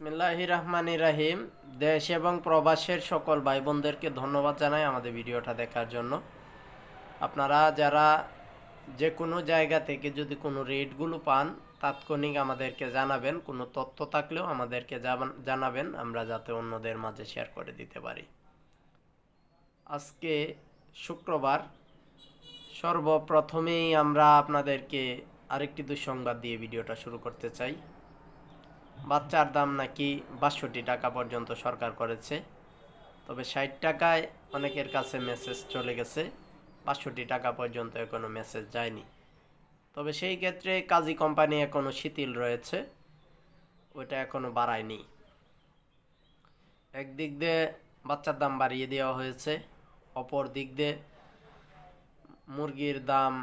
বিসমিল্লাহি রহমানি রাহিম। দেশ এবং প্রবাসের সকল ভাই বোনদেরকে ধন্যবাদ জানাই আমাদের ভিডিওটা দেখার জন্য। আপনারা যারা যে কোনো জায়গা থেকে যদি কোনো রেটগুলো পান, তাৎক্ষণিক আমাদেরকে জানাবেন। কোনো তথ্য থাকলেও আমাদেরকে জানাবেন। আমরা যাতে অন্যদের মাঝে শেয়ার করে দিতে পারি। আজকে শুক্রবার। সর্বপ্রথমেই আমরা আপনাদেরকে আরেকটি দুঃসংবাদ দিয়ে ভিডিওটা শুরু করতে চাই। বাচ্চার দাম নাকি বাষট্টি টাকা পর্যন্ত সরকার করেছে। তবে ষাট টাকায় অনেকের কাছে মেসেজ চলে গেছে, বাষট্টি টাকা পর্যন্ত এখনও মেসেজ যায়নি। তবে সেই ক্ষেত্রে কাজী কোম্পানি এখনও শিথিল রয়েছে, ওইটা এখনও বাড়ায়নি। একদিক দিয়ে বাচ্চার দাম বাড়িয়ে দেওয়া হয়েছে, অপর দিক দিয়ে মুরগির দাম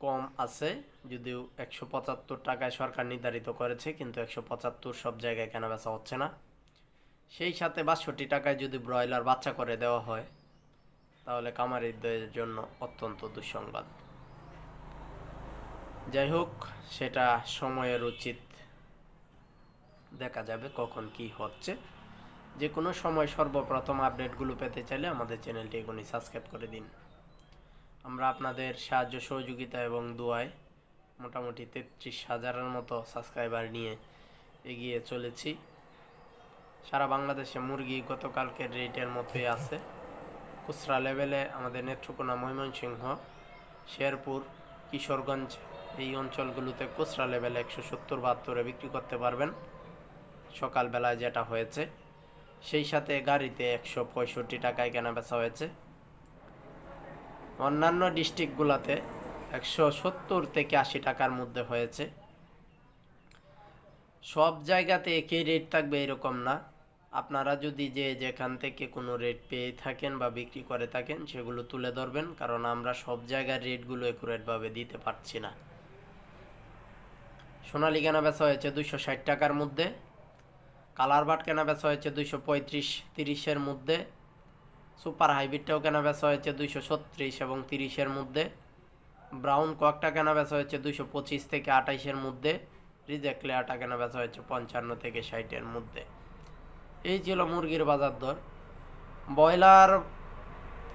কম আছে, যদিও একশো পঁচাত্তর টাকায় সরকার নির্ধারিত করেছে, কিন্তু একশো পঁচাত্তর সব জায়গায় কেনা বেচা হচ্ছে না। সেই সাথে বাষট্টি টাকায় যদি ব্রয়লার বাচ্চা করে দেওয়া হয়, তাহলে কামারিদের জন্য অত্যন্ত দুঃসংবাদ। যাই হোক, সেটা সময়ের উচিত। দেখা যাবে কখন কি হচ্ছে। যে কোনো সময় সর্বপ্রথম আপডেটগুলো পেতে চাইলে আমাদের চ্যানেলটি এখনই সাবস্ক্রাইব করে দিন। আমরা আপনাদের সাহায্য, সহযোগিতা এবং দোয়ায় মোটামুটি তেত্রিশ হাজারের মতো সাবস্ক্রাইবার নিয়ে এগিয়ে চলেছি। সারা বাংলাদেশে মুরগি গতকালকের রেটের মতোই আছে। খুচরা লেভেলে আমাদের নেত্রকোনা ময়মনসিংহ, শেরপুর, কিশোরগঞ্জ এই অঞ্চলগুলোতে খুচরা লেভেলে একশো সত্তর, বাহাত্তরে বিক্রি করতে পারবেন। সকালবেলায় যেটা হয়েছে, সেই সাথে গাড়িতে একশো পঁয়ষট্টি টাকায় কেনা বেচা হয়েছে। অন্যান্য ডিস্ট্রিক্টগুলোতে একশো সত্তর থেকে আশি টাকার মধ্যে হয়েছে। সব জায়গাতে একই রেট থাকবে এরকম না। আপনারা যদি যে যেখান থেকে কোনো রেট পেয়ে থাকেন বা বিক্রি করে থাকেন, সেগুলো তুলে ধরবেন, কারণ আমরা সব জায়গার রেটগুলো একুরেটভাবে দিতে পারছি না। সোনালি কেনা বেচা হয়েছে দুইশো ষাট টাকার মধ্যে, কালার বাট কেনা বেচা হয়েছে দুইশো পঁয়ত্রিশ তিরিশের মধ্যে সুপার হাইব্রিডটাও কেনা বেচা হয়েছে দুইশো ছত্রিশ এবং তিরিশের মধ্যে। ব্রাউন ককটা কেনা বেচা হয়েছে দুইশো পঁচিশ থেকে আঠাইশের মধ্যে। রিজেক্ট লেয়ারটা কেনা বেচা হয়েছে পঞ্চান্ন থেকে ষাটের মধ্যে। এই ছিল মুরগির বাজার দর। ব্রয়লার,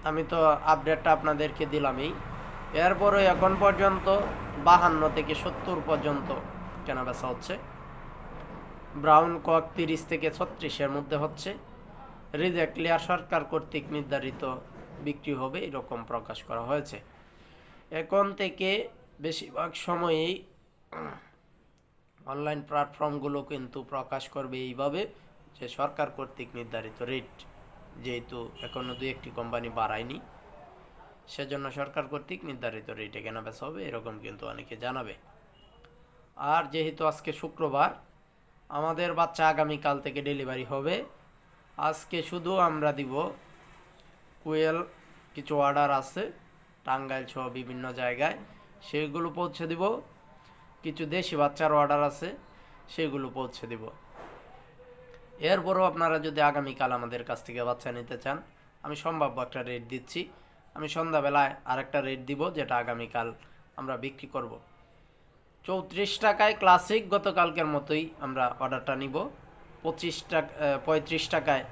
আমি তো আপডেটটা আপনাদেরকে দিলামই। এরপরে এখন পর্যন্ত বাহান্ন থেকে সত্তর পর্যন্ত কেনা বেচা হচ্ছে। ব্রাউন কক তিরিশ থেকে ছত্রিশের মধ্যে হচ্ছে। রিজেক্ট লেয়ার সরকার কর্তৃক নির্ধারিত বিক্রি হবে এরকম প্রকাশ করা হয়েছে। এখন থেকে বেশিরভাগ সময়েই অনলাইন প্ল্যাটফর্মগুলো কিন্তু প্রকাশ করবে এইভাবে যে সরকার কর্তৃক নির্ধারিত রেট, যেহেতু এখনও দু একটি কোম্পানি বাড়ায়নি, সেজন্য সরকার কর্তৃক নির্ধারিত রেটে কেনা বেচা হবে, এরকম কিন্তু অনেকে জানাবে। আর যেহেতু আজকে শুক্রবার, আমাদের বাচ্চা আগামীকাল থেকে ডেলিভারি হবে আজকে শুধু আমরা দিব কুয়েল কিছু অর্ডার আছে, টাঙ্গাইল সহ বিভিন্ন জায়গায়। সেগুলো পৌঁছে দিব। কিছু দেশি বাচ্চার অর্ডার আছে, সেগুলো পৌঁছে দিব। এরপরও আপনারা যদি আগামীকাল আমাদের কাছ থেকে বাচ্চা নিতে চান, আমি সম্ভাব্য একটা রেট দিচ্ছি। আমি সন্ধ্যাবেলায় আরেকটা রেট দিব, যেটা আগামীকাল আমরা বিক্রি করব। চৌত্রিশ টাকায় ক্লাসিক গতকালকের মতোই আমরা অর্ডারটা নিব। পঁচিশ টাকা পঁয়ত্রিশ টাকায়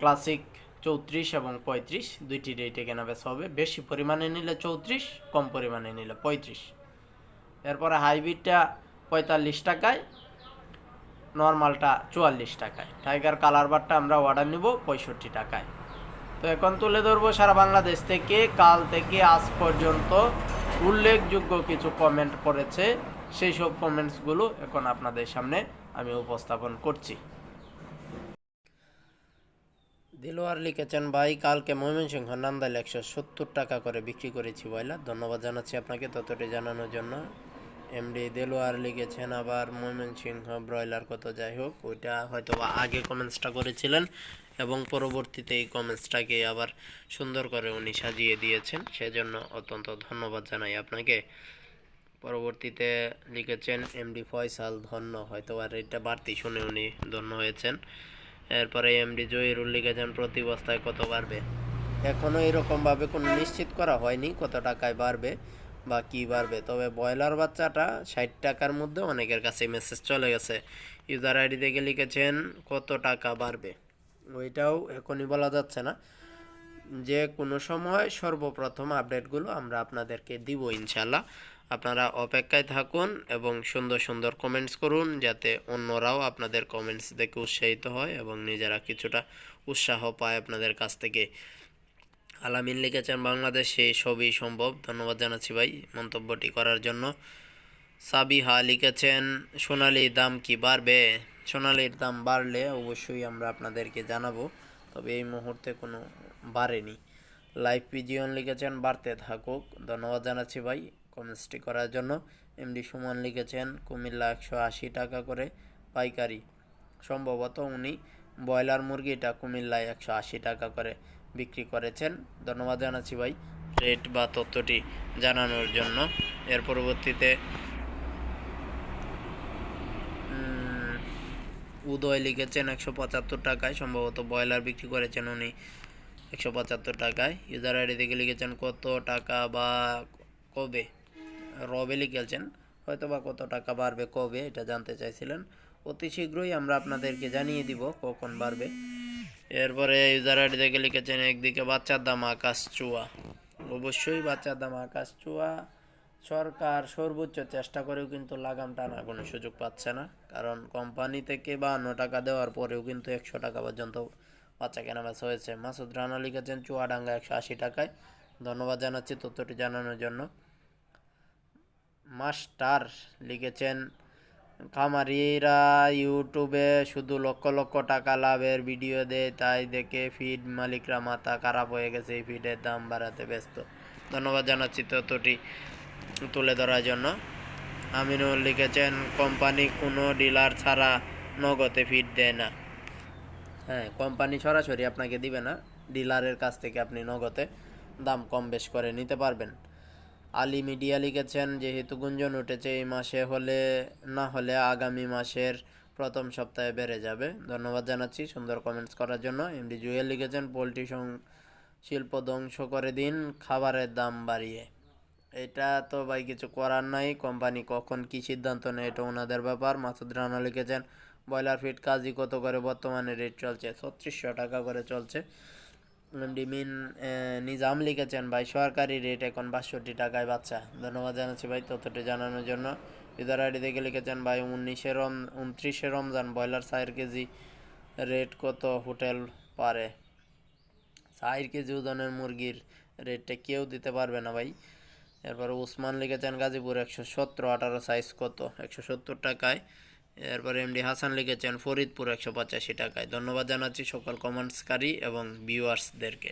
ক্লাসিক চৌত্রিশ এবং পঁয়ত্রিশ, দুইটি রেটে কেনা বেচা হবে। বেশি পরিমাণে নিলে চৌত্রিশ, কম পরিমাণে নিলে পঁয়ত্রিশ। এরপরে হাইব্রিডটা পঁয়তাল্লিশ টাকায়, নর্মালটা চুয়াল্লিশ টাকায়। টাইগার কালার বারটা আমরা অর্ডার নিব পঁয়ষট্টি টাকায়। তো এখন তুলে ধরবো সারা বাংলাদেশ থেকে, কাল থেকে, আজ পর্যন্ত উল্লেখযোগ্য কিছু কমেন্ট করেছে সেই সব কমেন্টসগুলো এখন আপনাদের সামনে আমি উপস্থাপন করছি। দিলোয়ার লিখেছেন, ভাই, কালকে ময়মনসিংহ নান্দাইল একশো সত্তর টাকা করে বিক্রি করেছি বয়লার ধন্যবাদ জানাচ্ছি আপনাকে ততটি জানানোর জন্য। এমডি দেলোয়ার লিখেছেন, আবার ময়মনসিংহ ব্রয়লার কত, যাই হোক, ওইটা হয়তো বা আগে কমেন্টসটা করেছিলেন এবং পরবর্তীতে এই কমেন্টসটাকে আবার সুন্দর করে উনি সাজিয়ে দিয়েছেন। সেজন্য অত্যন্ত ধন্যবাদ জানাই আপনাকে। পরবর্তীতে লিখেছেন, এমডি ফয়সাল ধন্য। হয়তো আর এটা বাড়তি শুনে উনি ধন্য হয়েছেন। এরপরে এমডি জহিরুল লিখেছেন, প্রতি বস্তায় কত বাড়বে? এখনও এরকমভাবে কোনো নিশ্চিত করা হয়নি কত টাকায় বাড়বে বা কী বাড়বে। তবে ব্রয়লার বাচ্চাটা ষাট টাকার মধ্যে অনেকের কাছে মেসেজ চলে গেছে। ইউজার আইডি থেকে লিখেছেন, কত টাকা বাড়বে? ওইটাও এখনই বলা যাচ্ছে না। যে কোনো সময় সর্বপ্রথম আপডেটগুলো আমরা আপনাদেরকে দিব ইনশাল্লাহ আপনারা অপেক্ষায় থাকুন এবং সুন্দর সুন্দর কমেন্টস করুন যাতে অন্যরাও আপনাদের কমেন্টস দেখে উৎসাহিত হয় এবং নিজেরা কিছুটা উৎসাহ পায় আপনাদের কাছ থেকে। আলামিন লিখেছেন, বাংলাদেশে সবই সম্ভব। ধন্যবাদ জানাচ্ছি ভাই মন্তব্যটি করার জন্য। সাবিহা লিখেছেন, সোনালির দাম কি বাড়বে? সোনালির দাম বাড়লে অবশ্যই আমরা আপনাদেরকে জানাব, তবে এই মুহূর্তে কোনো বাড়েনি। লাইফ পিজিয়ন লিখেছেন, বাড়তে থাকুক। ধন্যবাদ জানাচ্ছি ভাই। কমেন্টসটি করার জন্য এমডি সুমন লিখেছেন কুমিল্লা একশো আশি টাকা করে পাইকারি। সম্ভবত উনি ব্রয়লার মুরগিটা কুমিল্লায় একশো আশি টাকা করে বিক্রি করেছেন। ধন্যবাদ জানাচ্ছি ভাই রেট বা তথ্যটি জানানোর জন্য। এর পরবর্তীতে উদয় লিখেছেন একশো পঁচাত্তর টাকায়। সম্ভবত ব্রয়লার বিক্রি করেছেন উনি একশো পঁচাত্তর টাকায়। ইউজার আইডি থেকে লিখেছেন কত টাকা বা কবে? রবে লিখেছেন হয়তো বা কত টাকা বাড়বে, কবে, এটা জানতে চাইছিলেন। অতি শীঘ্রই আমরা আপনাদেরকে জানিয়ে দিব কখন বাড়বে। এরপরে ইউজার আইডি থেকে লিখেছেন, একদিকে বাচ্চার দাম আকাশ চুয়া। অবশ্যই বাচ্চার দাম আকাশ চুয়া। সরকার সর্বোচ্চ চেষ্টা করেও কিন্তু লাগাম টানার কোনো সুযোগ পাচ্ছে না। কারণ কোম্পানি থেকে বা বাহান্ন টাকা দেওয়ার পরেও কিন্তু একশো টাকা পর্যন্ত বাচ্চা কেনা বেচা হয়েছে। মাসুদ রানা লিখেছেন, চুয়াডাঙ্গা একশো আশি টাকায়। ধন্যবাদ জানাচ্ছি তথ্যটি জানানোর জন্য। মাস্টার লিখেছেন। খামারিরা ইউটিউবে শুধু লক্ষ লক্ষ টাকা লাভের ভিডিও দেয়, তাই দেখে ফিড মালিকরা মাথা খারাপ হয়ে গেছে, এই ফিডের দাম বাড়াতে ব্যস্ত। ধন্যবাদ জানাচ্ছি তথ্যটি তুলে ধরার জন্য। আমিনুল লিখেছেন, কোম্পানি কোনো ডিলার ছাড়া নগদে ফিড দেয় না। হ্যাঁ কোম্পানি সরাসরি আপনাকে দিবে না। ডিলারের কাছ থেকে আপনি নগদে দাম কম বেশ করে নিতে পারবেন। আলী মিডিয়া লিখেছেন, যেহেতু গুঞ্জন উঠেছে, এই মাসে হলে না হলে আগামী মাসের প্রথম সপ্তাহে বেড়ে যাবে। ধন্যবাদ জানাচ্ছি সুন্দর কমেন্টস করার জন্য। এমডি জুয়েল লিখেছেন, পোলট্রি শিল্প ধ্বংস করে দিন, খাবারের দাম বাড়িয়ে। এটা তো ভাই কিছু করার নাই, কোম্পানি কখন কি সিদ্ধান্ত নেয় এটা ওনাদের ব্যাপার। মাসুদ রানা লিখেছেন, ব্রয়লার ফিট কাজই কত করে, বর্তমানে রেট চলছে, ছত্রিশশো টাকা করে চলছে। মিন আহ, নিজাম লিখেছেন ভাই সরকারি রেট এখন বাষট্টি টাকায় বাচ্চা। ধন্যবাদ জানাচ্ছি ভাই তথ্যটি জানানোর জন্য। ইদার আইডি থেকে লিখেছেন ভাই উনিশে রম উনত্রিশে রমজান ব্রয়লার চার কেজি রেট কত হোটেল পারে? চার কেজি ওজনের মুরগির রেটটা কেউ দিতে পারবে না ভাই। এরপরে উসমান লিখেছেন গাজীপুর একশো সতেরো আঠারো সাইজ কত? একশো সত্তর টাকায়। এরপরে এমডি হাসান লিখেছেন ফরিদপুর একশো পঁচাশি টাকায়। ধন্যবাদ জানাচ্ছি সকল কমেন্টসকারী এবং ভিউয়ার্সদেরকে